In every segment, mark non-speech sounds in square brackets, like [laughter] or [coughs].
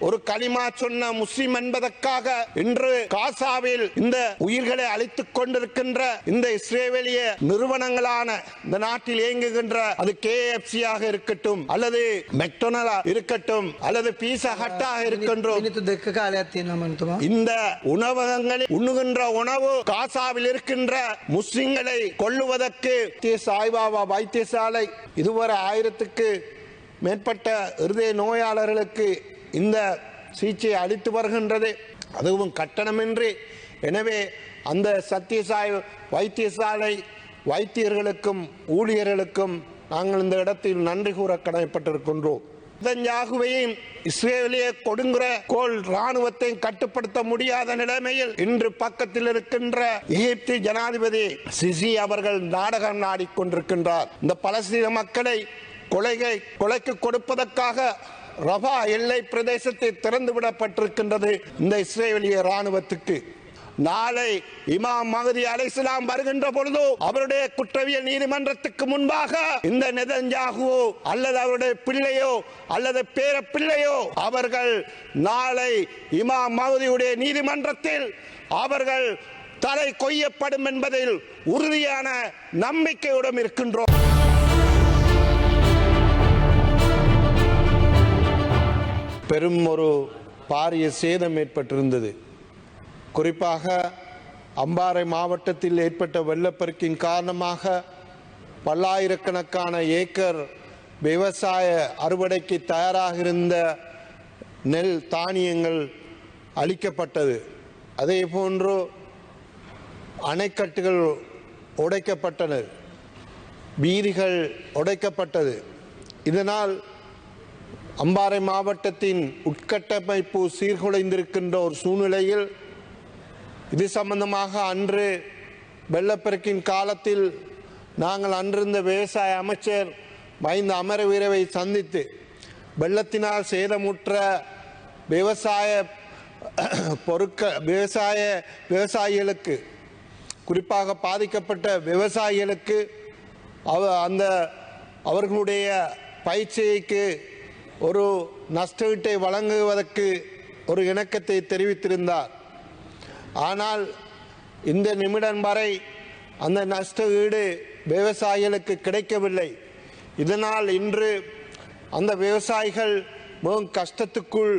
ஒரு களிமா சொன்ன முஸ்லீம் என்பதற்காக இன்று காசாவில் இந்த உயிர்களை அழித்துக் கொண்டிருக்கின்ற இந்த இஸ்ரேலிய நிறுவனங்களான இந்த நாட்டில் இயங்குகின்ற அது கே ஆக இருக்கட்டும் அல்லது மெக்டொனலா இருக்கட்டும் அல்லது பீசா ஹட்டாக இருக்கின்றோம் இந்த உணவகங்களில் உண்ணுகின்ற உணவு காசாவில் இருக்கின்ற முஸ்லிம்களை கொள்ளுவதற்கு சாய்பாபா வைத்தியசாலை இதுவரை ஆயிரத்துக்கு மேற்பட்ட இருதய நோயாளர்களுக்கு இந்த சிகிச்சை அளித்து வருகின்றது. அதுவும் கட்டணமின்றி. எனவே அந்த சத்தியசாய் வைத்தியசாலை வைத்தியர்களுக்கும் ஊழியர்களுக்கும் நாங்கள் இந்த இடத்தில் நன்றி கூற கடமைப்பட்டிருக்கின்றோம். நெதன்யாகுவையும் இஸ்ரேலிய கொடுங்குற கோல் ராணுவத்தை கட்டுப்படுத்த முடியாத நிலைமையில் இன்று பக்கத்தில் இருக்கின்ற எகிப்து ஜனாதிபதி சிசி அவர்கள் நாடகம் நாடிக்கொண்டிருக்கின்றார் இந்த பலஸ்தீன மக்களை கொலைகை கொலைக்கு கொடுப்பதற்காக ரபா எல்லை பிரதேசத்தை திறந்து விடப்பட்டிருக்கின்றது இந்த இஸ்ரேலிய ராணுவத்துக்கு நாளை இமாம் மகதி அலைசலாம் வருகின்ற பொழுது அவருடைய குற்றவியல் நீதிமன்றத்துக்கு முன்பாக இந்த நெதஞ்சாகுவோ அல்லது அவருடைய பிள்ளையோ அல்லது பேர பிள்ளையோ அவர்கள் நாளை இமாம் மகதியுடைய நீதிமன்றத்தில் அவர்கள் தலை கொய்யப்படும் என்பதில் உறுதியான நம்பிக்கையுடன் இருக்கின்றோம். பெரும் ஒரு பாரிய சேதம் ஏற்பட்டிருந்தது. குறிப்பாக அம்பாறை மாவட்டத்தில் ஏற்பட்ட வெள்ளப்பெருக்கின் காரணமாக பல்லாயிரக்கணக்கான ஏக்கர் விவசாய அறுவடைக்கு தயாராக இருந்த நெல் தானியங்கள் அளிக்கப்பட்டது அதே போன்று அணைக்கட்டுகள் உடைக்கப்பட்டன. வீதிகள் உடைக்கப்பட்டது. இதனால் அம்பாறை மாவட்டத்தின் உட்கட்டமைப்பு சீர்குலைந்திருக்கின்ற ஒரு சூழ்நிலையில் இது சம்பந்தமாக அன்று வெள்ளப்பெருக்கின் காலத்தில் நாங்கள் அன்றிருந்த விவசாய அமைச்சர் மைந்த அமரவீரவை சந்தித்து வெள்ளத்தினால் சேதமுற்ற விவசாய பொருட்க விவசாய விவசாயிகளுக்கு குறிப்பாக பாதிக்கப்பட்ட விவசாயிகளுக்கு அவ அந்த அவர்களுடைய பயிற்சிக்கு ஒரு நஷ்டஈட்டை வழங்குவதற்கு ஒரு இணக்கத்தை தெரிவித்திருந்தார். ஆனால் இந்த நிமிடம் வரை அந்த நஷ்ட ஈடு விவசாயிகளுக்கு கிடைக்கவில்லை. இதனால் இன்று அந்த விவசாயிகள் மிகவும் கஷ்டத்துக்குள்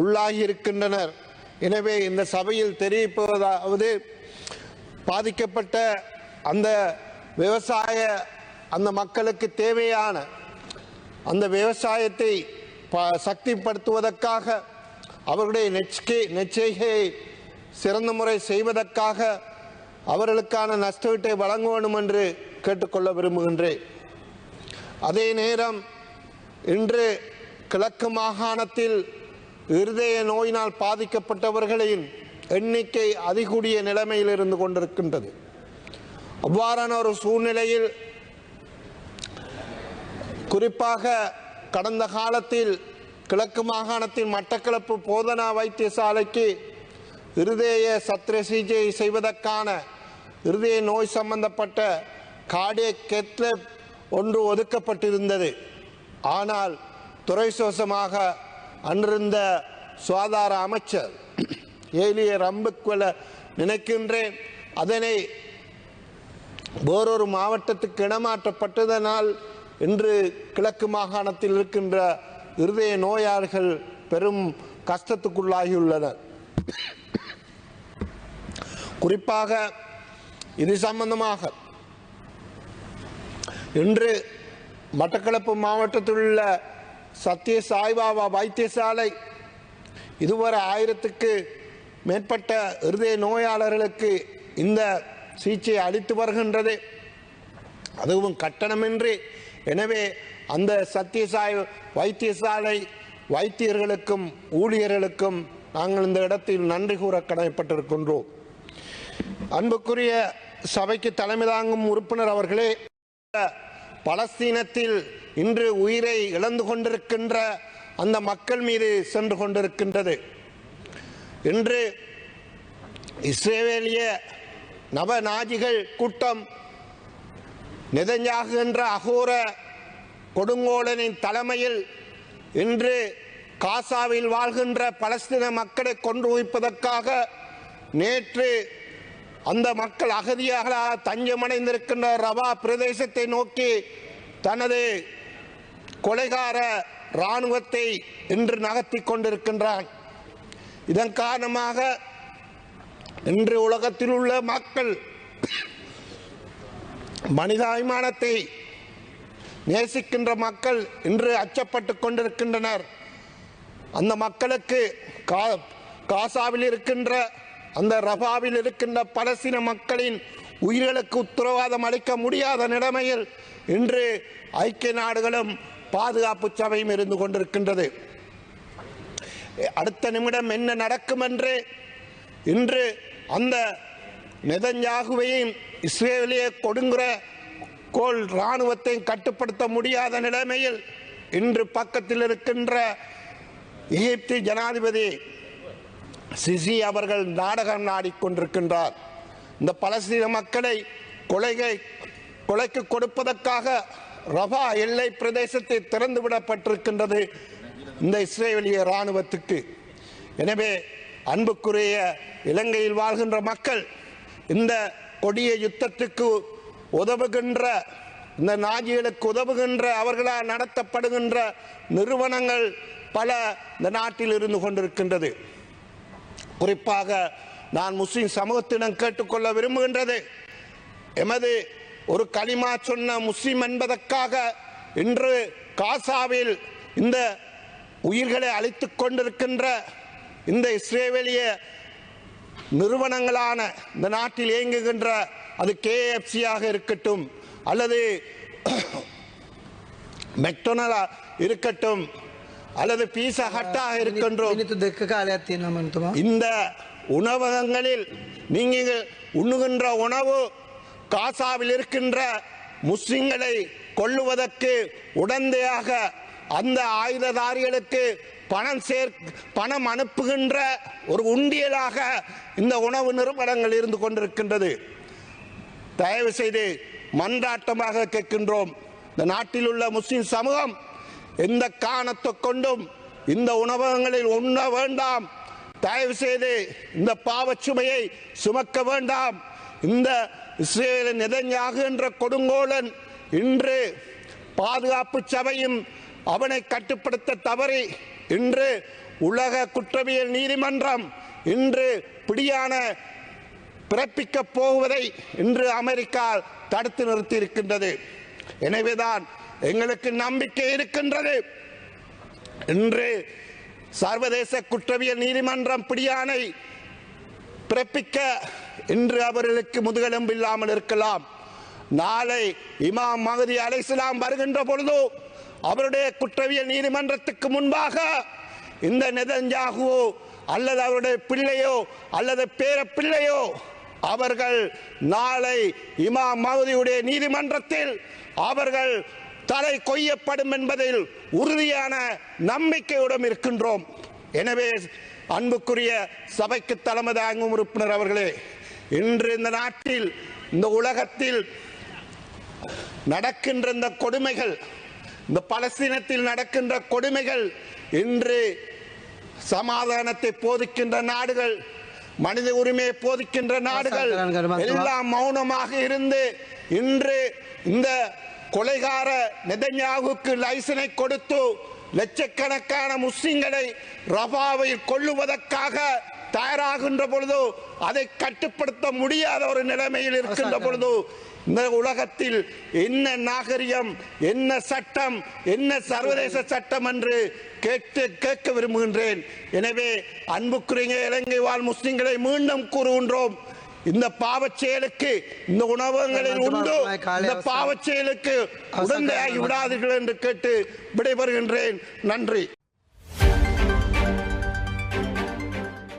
உள்ளாகி இருக்கின்றனர் எனவே இந்த சபையில் தெரிவிப்பதாவது பாதிக்கப்பட்ட அந்த விவசாய அந்த மக்களுக்கு தேவையான அந்த விவசாயத்தை சக்திப்படுத்துவதற்காக அவர்களுடைய நெச்சிகை நெச்சிகையை சிறந்த முறை செய்வதற்காக அவர்களுக்கான நஷ்டவீட்டை வழங்க வேண்டும் என்று கேட்டுக்கொள்ள விரும்புகின்றேன். அதே நேரம் இன்று கிழக்கு மாகாணத்தில் இருதய நோயினால் பாதிக்கப்பட்டவர்களின் எண்ணிக்கை அதிகூடிய நிலைமையில் இருந்து கொண்டிருக்கின்றது. அவ்வாறான ஒரு சூழ்நிலையில் குறிப்பாக கடந்த காலத்தில் கிழக்கு மாகாணத்தின் மட்டக்களப்பு போதனா வைத்தியசாலைக்கு இருதய சத்திர சிகிச்சை செய்வதற்கான இருதய நோய் சம்பந்தப்பட்ட கார்டிய கெத்லப் ஒன்று ஒதுக்கப்பட்டிருந்தது. ஆனால் துரைசோசமாக அன்றிருந்த சுகாதார அமைச்சர் ஏலிய ரம்புக்குவல நினைக்கின்றேன் அதனை வேறொரு மாவட்டத்துக்கு இடமாற்றப்பட்டதனால் இன்று கிழக்கு மாகாணத்தில் இருக்கின்ற இருதய நோயாளிகள் பெரும் கஷ்டத்துக்குள்ளாகியுள்ளனர். குறிப்பாக இது சம்பந்தமாக இன்று மட்டக்களப்பு மாவட்டத்தில் உள்ள சத்திய சாய்பாபா வைத்தியசாலை இதுவரை ஆயிரத்துக்கு மேற்பட்ட இருதய நோயாளர்களுக்கு இந்த சிகிச்சை அளித்து வருகின்றது. அதுவும் கட்டணமின்றி எனவே அந்த சத்தியசாய் வைத்தியசாலை வைத்தியர்களுக்கும் ஊழியர்களுக்கும் நாங்கள் இந்த இடத்தில் நன்றி கூற கடமைப்பட்டிருக்கின்றோம். அன்புக்குரிய சபைக்கு தலைமை தாங்கும் உறுப்பினர் அவர்களே பலஸ்தீனத்தில் இன்று உயிரை இழந்து கொண்டிருக்கின்ற அந்த மக்கள் மீது சென்று கொண்டிருக்கின்றது. இன்று இஸ்ரேலிய நவநாஜிகள் கூட்டம் நெதஞ்சாகுகின்ற அகோர கொடுங்கோலனின் தலைமையில் இன்று காசாவில் வாழ்கின்ற பலஸ்தீன மக்களை கொண்டு குவிப்பதற்காக நேற்று அந்த மக்கள் அகதியாக தஞ்சமடைந்திருக்கின்ற ரவா பிரதேசத்தை நோக்கி தனது கொலைகார இராணுவத்தை இன்று நகர்த்தி கொண்டிருக்கின்றான் இதன் காரணமாக இன்று உலகத்தில் உள்ள மக்கள் மனிதாபிமானத்தை நேசிக்கின்ற மக்கள் இன்று அச்சப்பட்டு கொண்டிருக்கின்றனர். அந்த மக்களுக்கு கா காசாவில் இருக்கின்ற அந்த ரபாவில் இருக்கின்ற பலசீன மக்களின் உயிர்களுக்கு உத்தரவாதம் அளிக்க முடியாத நிலைமையில் இன்று ஐக்கிய நாடுகளும் பாதுகாப்பு சபையும் இருந்து கொண்டிருக்கின்றது. அடுத்த நிமிடம் என்ன நடக்கும் என்று இன்று அந்த நெதன்யாகுவையும் இஸ்ரேலிய கொடுங்குற கோல் இராணுவத்தையும் கட்டுப்படுத்த முடியாத நிலைமையில் இன்று பக்கத்தில் இருக்கின்ற எகிப்து ஜனாதிபதி சிசி அவர்கள் நாடகம் நாடிக்கொண்டிருக்கின்றார் இந்த பலஸ்தீன மக்களை கொலைகை கொலைக்கு கொடுப்பதற்காக ரபா எல்லை பிரதேசத்தை திறந்துவிடப்பட்டிருக்கின்றது இந்த இஸ்ரேலிய இராணுவத்துக்கு. எனவே அன்புக்குரிய இலங்கையில் வாழ்கின்ற மக்கள் இந்த கொடிய யுத்தத்துக்கு உதவுகின்ற இந்த நாஜிகளுக்கு உதவுகின்ற அவர்களால் நடத்தப்படுகின்ற நிறுவனங்கள் பல இந்த நாட்டில் இருந்து கொண்டிருக்கின்றது. குறிப்பாக நான் முஸ்லிம் சமூகத்திடம் கேட்டுக்கொள்ள விரும்புகின்றது. எமது ஒரு களிமா சொன்ன முஸ்லிம் என்பதற்காக இன்று காசாவில் இந்த உயிர்களை அழித்து கொண்டிருக்கின்ற இந்த இஸ்ரேவேலிய நிறுவனங்களான இந்த நாட்டில் இயங்குகின்ற அது கேஎஃப்சியாக இருக்கட்டும் அல்லது [coughs] மெக்டொனலா இருக்கட்டும் அல்லது பீசா ஹட்டாக இருக்கின்றோம். இந்த உணவகங்களில் நீங்கள் உண்ணுகின்ற உணவு காசாவில் இருக்கின்ற முஸ்லிம்களை கொள்ளுவதற்கு உடந்தையாக அந்த ஆயுததாரிகளுக்கு பணம் சேர் பணம் அனுப்புகின்ற ஒரு உண்டியலாக இந்த உணவு நிறுவனங்கள் இருந்து கொண்டிருக்கின்றது. தயவு செய்து மன்றாட்டமாக கேட்கின்றோம். இந்த நாட்டில் உள்ள முஸ்லிம் சமூகம் எந்த காரணத்தை கொண்டும் இந்த உணவகங்களில் உண்ண வேண்டாம். தயவு செய்து இந்த பாவச்சுமையை சுமக்க வேண்டாம். இந்த இஸ்ரேலின் நெதன்யாகு என்ற கொடுங்கோலன் இன்று பாதுகாப்பு சபையும் அவனை கட்டுப்படுத்த தவறி இன்று உலக குற்றவியல் நீதிமன்றம் இன்று பிடியான பிறப்பிக்கப் போவதை இன்று அமெரிக்கா தடுத்து நிறுத்தி இருக்கின்றது எனவேதான் எங்களுக்கு நம்பிக்கை இருக்கின்றது. இன்று சர்வதேச குற்றவியல் நீதிமன்றம் பிடியானை பிறப்பிக்க இன்று அவர்களுக்கு முதுகெலும்பு இல்லாமல் இருக்கலாம். நாளை இமாம் மகதி அலைசலாம் வருகின்ற பொழுது அவருடைய குற்றவியல் நீதிமன்றத்துக்கு முன்பாக இந்த நெதஞ்சாகுவோ அல்லது அவருடைய பிள்ளையோ அல்லது பேர பிள்ளையோ அவர்கள் நாளை இமாம் மகதியுடைய நீதிமன்றத்தில் அவர்கள் தலை கொய்யப்படும் என்பதில் உறுதியான நம்பிக்கையுடன் இருக்கின்றோம். எனவே அன்புக்குரிய சபைக்கு தலைமை தாங்கும் உறுப்பினர் அவர்களே இன்று இந்த நாட்டில் இந்த உலகத்தில் நடக்கின்ற இந்த கொடுமைகள் இந்த பலஸ்தீனத்தில் நடக்கின்ற கொடுமைகள் இன்று சமாதானத்தை போதிக்கின்ற நாடுகள் மனித உரிமையை போதிக்கின்ற நாடுகள் எல்லாம் மௌனமாக இருந்து இன்று இந்த கொலைகார நெதன்யாகுக்கு லைசனை கொடுத்து லட்சக்கணக்கான முஸ்லிம்களை ரபாவில் கொள்ளுவதற்காக தயாராகின்ற பொழுது அதை கட்டுப்படுத்த முடியாத ஒரு நிலைமையில் இருக்கின்ற பொழுது இந்த உலகத்தில் என்ன நாகரிகம் என்ன சட்டம் என்ன சர்வதேச சட்டம் என்று கேட்டு கேட்க விரும்புகின்றேன். எனவே அன்புக்குரிய இலங்கை வாழ் முஸ்லிம்களை மீண்டும் கூறுகின்றோம். இந்த பாவச் செயலுக்கு இந்த உணவகங்களில் உண்டு. இந்த பாவச் செயலுக்கு உடந்தையாகி விடாதீர்கள் என்று கேட்டு விடைபெறுகின்றேன். நன்றி.